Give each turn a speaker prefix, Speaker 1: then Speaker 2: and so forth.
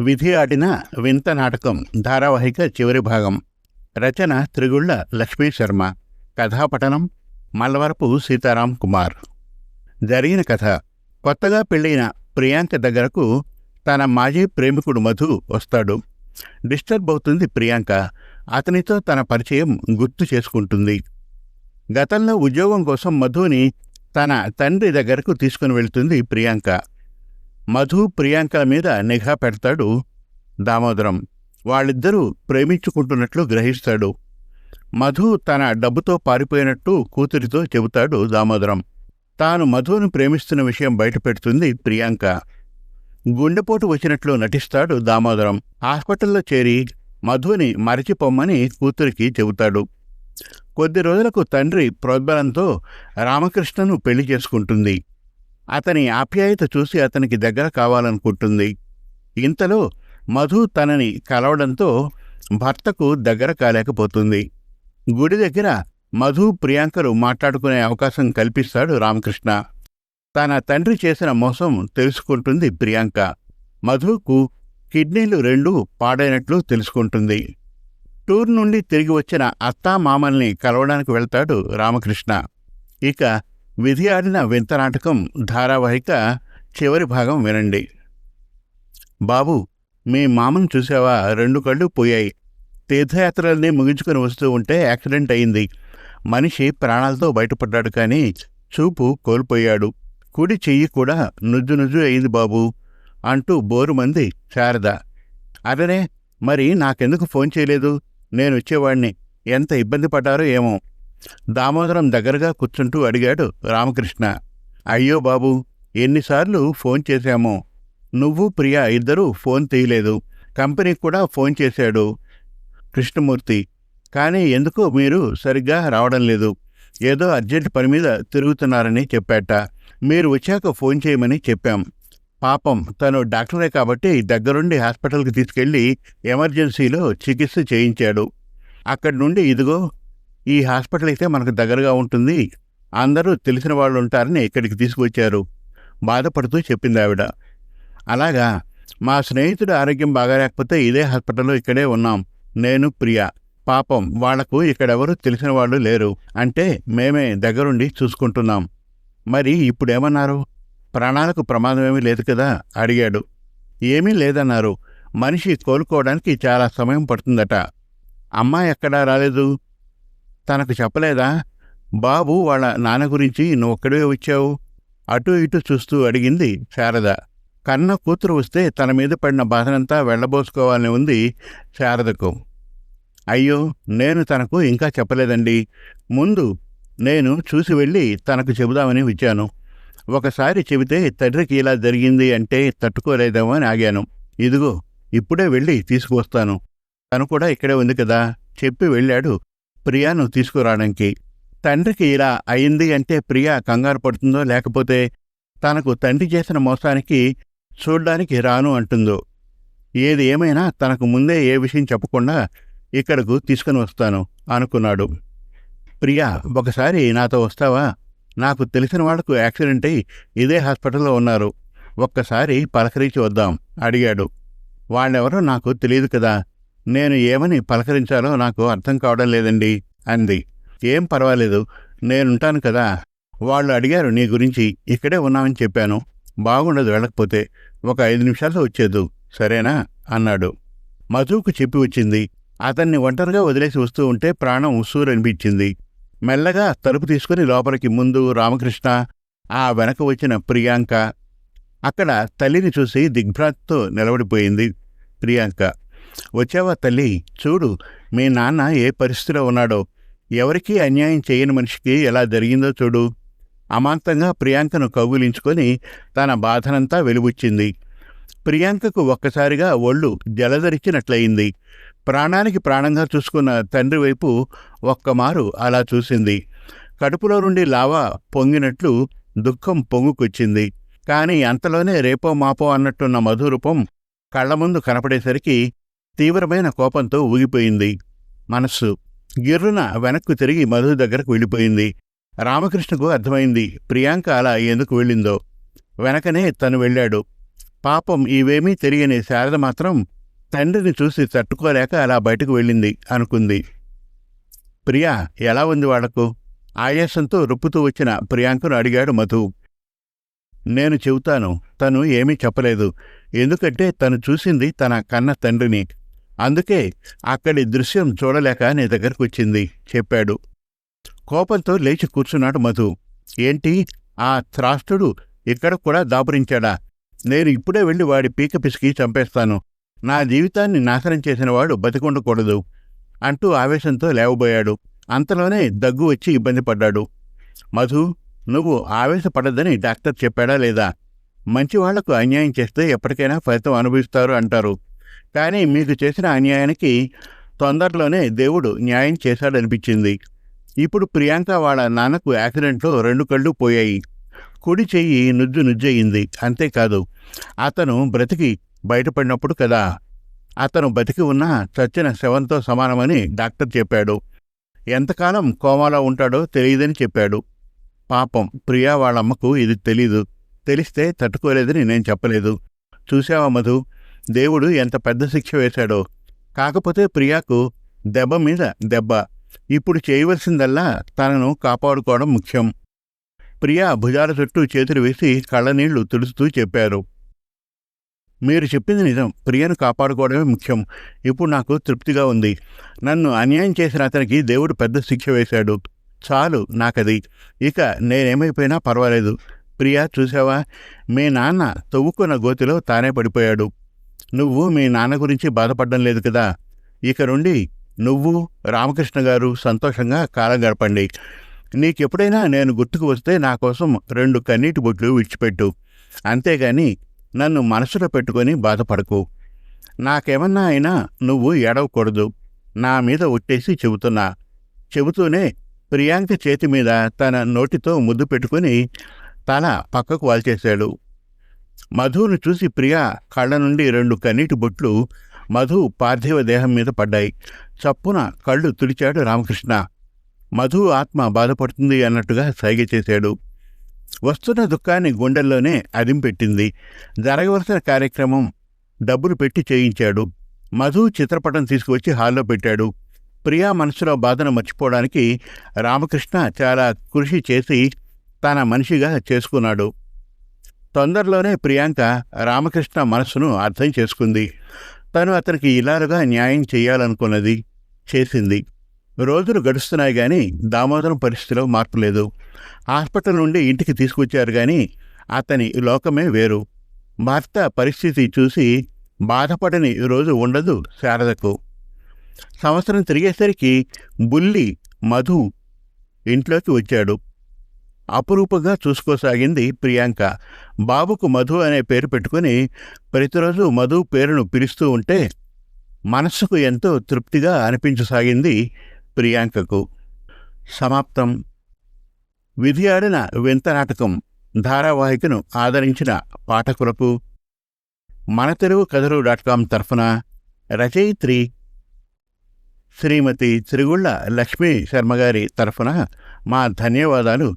Speaker 1: విధి ఆడిన వింత నాటకం ధారావాహిక చివరి భాగం. రచన త్రిగుళ్ళ లక్ష్మీ శర్మ. కథాపఠనం మల్లవరపు సీతారాం కుమార్. జరిగిన కథ. కొత్తగా పెళ్ళైన ప్రియాంక దగ్గరకు తన మాజీ ప్రేమికుడు మధు వస్తాడు. డిస్టర్బ్ అవుతుంది ప్రియాంక. అతనితో తన పరిచయం గుర్తు చేసుకుంటుంది. గతంలో ఉద్యోగం కోసం మధుని తన తండ్రి దగ్గరకు తీసుకుని వెళ్తుంది ప్రియాంక. మధు ప్రియాంకల మీద నిఘా పెడతాడు దామోదరం. వాళ్ళిద్దరూ ప్రేమించుకుంటున్నట్లు గ్రహిస్తాడు. మధు తన డబ్బుతో పారిపోయినట్టు కూతురితో చెబుతాడు దామోదరం. తాను మధును ప్రేమిస్తున్న విషయం బయటపెడుతుంది ప్రియాంక. గుండెపోటు వచ్చినట్లు నటిస్తాడు దామోదరం. హాస్పిటల్లో చేరి మధుని మరచిపోమ్మని కూతురికి చెబుతాడు. కొద్ది రోజులకు తండ్రి ప్రోద్బలంతో రామకృష్ణను పెళ్ళి చేసుకుంటుంది. అతని ఆప్యాయత చూసి అతనికి దగ్గర కావాలనుకుంటుంది. ఇంతలో మధు తనని కలవడంతో భర్తకు దగ్గర కాలేకపోతుంది. గుడి దగ్గర మధు ప్రియాంకలు మాట్లాడుకునే అవకాశం కల్పిస్తాడు రామకృష్ణ. తన తండ్రి చేసిన మోసం తెలుసుకుంటుంది ప్రియాంక. మధుకు కిడ్నీలు రెండూ పాడైనట్లు తెలుసుకుంటుంది. టూర్ నుండి తిరిగి వచ్చిన అత్తా మామల్ని కలవడానికి వెళ్తాడు రామకృష్ణ. ఇక విధి ఆడిన వింత నాటకం ధారావాహిక చివరి భాగం వినండి. బాబు మీ మామను చూసావా? రెండు కళ్ళు పోయాయి. తీర్థయాత్రల్ని ముగించుకొని వస్తూ ఉంటే యాక్సిడెంట్ అయింది. మనిషి ప్రాణాలతో బయటపడ్డాడు కానీ చూపు కోల్పోయాడు. కుడి చెయ్యి కూడా నుజ్జు నుజ్జు అయింది బాబు అంటూ బోరుమంది శారద. అదనే మరి నాకెందుకు ఫోన్ చేయలేదు? నేను వచ్చేవాణ్ణి ఎంత ఇబ్బంది పడ్డారో ఏమో. దామోదరం దగ్గరగా కూర్చుంటూ అడిగాడు రామకృష్ణ. అయ్యో బాబు ఎన్నిసార్లు ఫోన్ చేశామో. నువ్వు ప్రియా ఇద్దరూ ఫోన్ తీయలేదు. కంపెనీకి కూడా ఫోన్ చేశాడు కృష్ణమూర్తి. కానీ ఎందుకో మీరు సరిగ్గా రావడం లేదు. ఏదో అర్జెంట్ పని మీద తిరుగుతున్నారని చెప్పాట. మీరు వచ్చాక ఫోన్ చేయమని చెప్పాం. పాపం తను డాక్టరే కాబట్టి దగ్గరుండి హాస్పిటల్కి తీసుకెళ్ళి ఎమర్జెన్సీలో చికిత్స చేయించాడు. అక్కడి నుండి ఇదిగో ఈ హాస్పిటల్ అయితే మనకు దగ్గరగా ఉంటుంది. అందరూ తెలిసిన వాళ్ళు ఉంటారని ఇక్కడికి తీసుకొచ్చారు. బాధపడుతూ చెప్పింది ఆవిడ. అలాగా మా స్నేహితుడు ఆరోగ్యం బాగాలేకపోతే ఇదే హాస్పిటల్లో ఇక్కడే ఉన్నాం. నేను ప్రియా. పాపం వాళ్ళకు ఇక్కడెవరూ తెలిసిన వాళ్ళు లేరు. అంటే మేమే దగ్గరుండి చూసుకుంటున్నాం. మరి ఇప్పుడేమన్నారు? ప్రాణాలకు ప్రమాదమేమీ లేదు కదా? అడిగాడు. ఏమీ లేదన్నారు. మనిషి కోలుకోవడానికి చాలా సమయం పడుతుందట. అమ్మాయి ఎక్కడా రాలేదు? తనకు చెప్పలేదా? బాబు వాళ్ళ నాన్న గురించి నువ్వొక్కడే వచ్చావు? అటు ఇటు చూస్తూ అడిగింది శారద. కన్న కూతురు వస్తే తన మీద పడిన బాధనంతా వెళ్ళబోసుకోవాలని ఉంది శారదకు. అయ్యో నేను తనకు ఇంకా చెప్పలేదండి. ముందు నేను చూసి వెళ్ళి తనకు చెబుదామని వచ్చాను. ఒకసారి చెబితే తండ్రికి ఇలా జరిగింది అంటే తట్టుకోలేదేమో అని ఆగాను. ఇదిగో ఇప్పుడే వెళ్ళి తీసుకువస్తాను. తను కూడా ఇక్కడే ఉంది కదా చెప్పి వెళ్ళాడు ప్రియాను తీసుకురావడానికి తండ్రికి ఇలా అయింది అంటే ప్రియా కంగారు పడుతుందో లేకపోతే తనకు తండ్రి చేసిన మోసానికి చూడ్డానికి రాను అంటుందో. ఏది ఏమైనా తనకు ముందే ఏ విషయం చెప్పకుండా ఇక్కడకు తీసుకుని వస్తాను అనుకున్నాడు. ప్రియా ఒకసారి నాతో వస్తావా? నాకు తెలిసిన వాళ్ళకు యాక్సిడెంట్ అయి ఇదే హాస్పిటల్లో ఉన్నారు. ఒక్కసారి పలకరించి వద్దాం అడిగాడు. వాళ్ళెవరో నాకు తెలియదు కదా. నేను ఏమని పలకరించాలో నాకు అర్థం కావడం లేదండి అంది. ఏం పర్వాలేదు నేనుంటాను కదా. వాళ్ళు అడిగారు నీ గురించి ఇక్కడే ఉన్నామని చెప్పాను. బాగుండదు వెళ్ళకపోతే ఒక ఐదు నిమిషాల్లో వచ్చేదు సరేనా? అన్నాడు. మధుకు చెప్పి వచ్చింది. అతన్ని ఒంటరిగా వదిలేసి వస్తూ ఉంటే ప్రాణం ఉస్సూరనిపించింది. మెల్లగా తలుపు తీసుకుని లోపలికి ముందు రామకృష్ణ ఆ వెనక వచ్చిన ప్రియాంక. అక్కడ తల్లిని చూసి దిగ్భ్రాంతితో నిలబడిపోయింది ప్రియాంక. వచ్చావా తల్లి? చూడు మీ నాన్న ఏ పరిస్థితిలో ఉన్నాడో. ఎవరికీ అన్యాయం చేయని మనిషికి ఎలా జరిగిందో చూడు. అమాంతంగా ప్రియాంకను కౌగులించుకొని తన బాధనంతా వెలుబుచ్చింది. ప్రియాంకకు ఒక్కసారిగా ఒళ్ళు జలధరిచినట్లయింది ప్రాణానికి ప్రాణంగా చూసుకున్న తండ్రి వైపు ఒక్కమారు అలా చూసింది. కడుపులో నుండి లావా పొంగినట్లు దుఃఖం పొంగుకొచ్చింది. కాని అంతలోనే రేపో మాపో అన్నట్టున్న మధురూపం కళ్ళ ముందు కనపడేసరికి తీవ్రమైన కోపంతో ఊగిపోయింది. మనస్సు గిర్రున వెనక్కు తిరిగి మధు దగ్గరకు వెళ్ళిపోయింది. రామకృష్ణకు అర్థమైంది ప్రియాంక అలా ఎందుకు వెళ్ళిందో. వెనకనే తను వెళ్ళాడు. పాపం ఇవేమీ తెలియని శారద మాత్రం తండ్రిని చూసి తట్టుకోలేక అలా బయటకు వెళ్ళింది అనుకుంది. ప్రియా ఎలా ఉంది వాళ్ళకు? ఆయాసంతో రుప్పుతూ వచ్చిన ప్రియాంకను అడిగాడు మధు. నేను చెబుతాను తను ఏమీ చెప్పలేదు. ఎందుకంటే తను చూసింది తన కన్న తండ్రిని. అందుకే అక్కడి దృశ్యం చూడలేక నీ దగ్గరకు వచ్చింది చెప్పాడు. కోపంతో లేచి కూర్చున్నాడు మధు. ఏంటి? ఆ త్రాష్టుడు ఇక్కడ కూడా దాపురించాడా? నేను ఇప్పుడే వెళ్ళి వాడి పీక పిసికి చంపేస్తాను. నా జీవితాన్ని నాశనం చేసినవాడు బతికుండకూడదు అంటూ ఆవేశంతో లేవబోయాడు. అంతలోనే దగ్గు వచ్చి ఇబ్బంది పడ్డాడు. మధు నువ్వు ఆవేశపడద్దని డాక్టర్ చెప్పాడా లేదా? మంచివాళ్ళకు అన్యాయం చేస్తే ఎప్పటికైనా ఫలితం అనుభవిస్తారు అంటారు. కానీ మీకు చేసిన అన్యాయానికి తొందరలోనే దేవుడు న్యాయం చేశాడనిపించింది. ఇప్పుడు ప్రియాంక వాళ్ళ నాన్నకు యాక్సిడెంట్లో రెండు కళ్ళు పోయాయి. కుడి చెయ్యి నుజ్జు నుజ్జయింది. అంతేకాదు అతను బ్రతికి బయటపడినప్పుడు కదా అతను బతికి ఉన్న చచ్చిన శవంతో సమానమని డాక్టర్ చెప్పాడు. ఎంతకాలం కోమాలో ఉంటాడో తెలియదని చెప్పాడు. పాపం ప్రియా వాళ్ళమ్మకు ఇది తెలీదు. తెలిస్తే తట్టుకోలేదని నేను చెప్పలేదు. చూశావా మధు? దేవుడు ఎంత పెద్ద శిక్ష వేశాడో. కాకపోతే ప్రియాకు దెబ్బ మీద దెబ్బ. ఇప్పుడు చేయవలసిందల్లా తనను కాపాడుకోవడం ముఖ్యం. ప్రియా భుజాల చుట్టూ చేతులు వేసి కళ్ళనీళ్ళు తుడుస్తూ చెప్పారు. మీరు చెప్పింది నిజం. ప్రియను కాపాడుకోవడమే ముఖ్యం. ఇప్పుడు నాకు తృప్తిగా ఉంది. నన్ను అన్యాయం చేసిన అతనికి దేవుడు పెద్ద శిక్ష వేశాడు. చాలు నాకది. ఇక నేనేమైపోయినా పర్వాలేదు. ప్రియా చూసావా మీ నాన్న తవ్వుకున్న గోతిలో తానే పడిపోయాడు. నువ్వు మీ నాన్న గురించి బాధపడడం లేదు కదా. ఇక నుండి నువ్వు రామకృష్ణ గారు సంతోషంగా కాలం గడపండి. నీకెప్పుడైనా నేను గుర్తుకు వస్తే నా కోసం రెండు కన్నీటి బొట్లు విడిచిపెట్టు. అంతేగాని నన్ను మనసులో పెట్టుకొని బాధపడకు. నాకేమన్నా అయినా నువ్వు ఏడవకూడదు. నా మీద ఒట్టేసి చెబుతున్నా. చెబుతూనే ప్రియాంక చేతి మీద తన నోటితో ముద్దు పెట్టుకుని తల పక్కకు వాల్చేశాడు. మధువును చూసి ప్రియా కళ్ళ నుండి రెండు కన్నీటి బొట్లు మధు పార్థివ దేహం మీద పడ్డాయి. చప్పున కళ్ళు తుడిచాడు రామకృష్ణ. మధు ఆత్మ బాధపడుతుంది అన్నట్టుగా సైగ చేశాడు. వస్తున్న దుఃఖాన్ని గుండెల్లోనే అదింపెట్టింది. జరగవలసిన కార్యక్రమం డబ్బులు పెట్టి చేయించాడు. మధు చిత్రపటం తీసుకువచ్చి హాల్లో పెట్టాడు. ప్రియా మనసులో బాధను మర్చిపోవడానికి రామకృష్ణ చాలా కృషి చేసి తన మనిషిగా చేసుకున్నాడు. తొందరలోనే ప్రియాంక రామకృష్ణ మనస్సును అర్థం చేసుకుంది. తను అతనికి ఇలాలుగా న్యాయం చేయాలనుకున్నది చేసింది. రోజులు గడుస్తున్నాయి కానీ దామోదరం పరిస్థితిలో మార్పు లేదు. హాస్పిటల్ నుండి ఇంటికి తీసుకొచ్చారు కానీ అతని లోకమే వేరు. భర్త పరిస్థితి చూసి బాధపడని రోజు ఉండదు శారదకు. సంవత్సరం తిరిగేసరికి బుల్లి మధు ఇంట్లోకి వచ్చాడు. అపురూపంగా చూసుకోసాగింది ప్రియాంక. బాబుకు మధు అనే పేరు పెట్టుకుని ప్రతిరోజు మధు పేరును పిలుస్తూ ఉంటే మనస్సుకు ఎంతో తృప్తిగా అనిపించసాగింది ప్రియాంకకు. సమాప్తం. విధి ఆడిన వింత నాటకం ధారావాహికను ఆదరించిన పాఠకులకు మన తెలుగు కథలు డాట్ కామ్ తరఫున రచయిత్రి శ్రీమతి త్రిగుళ్ళ లక్ష్మీ శర్మగారి తరఫున మా ధన్యవాదాలు.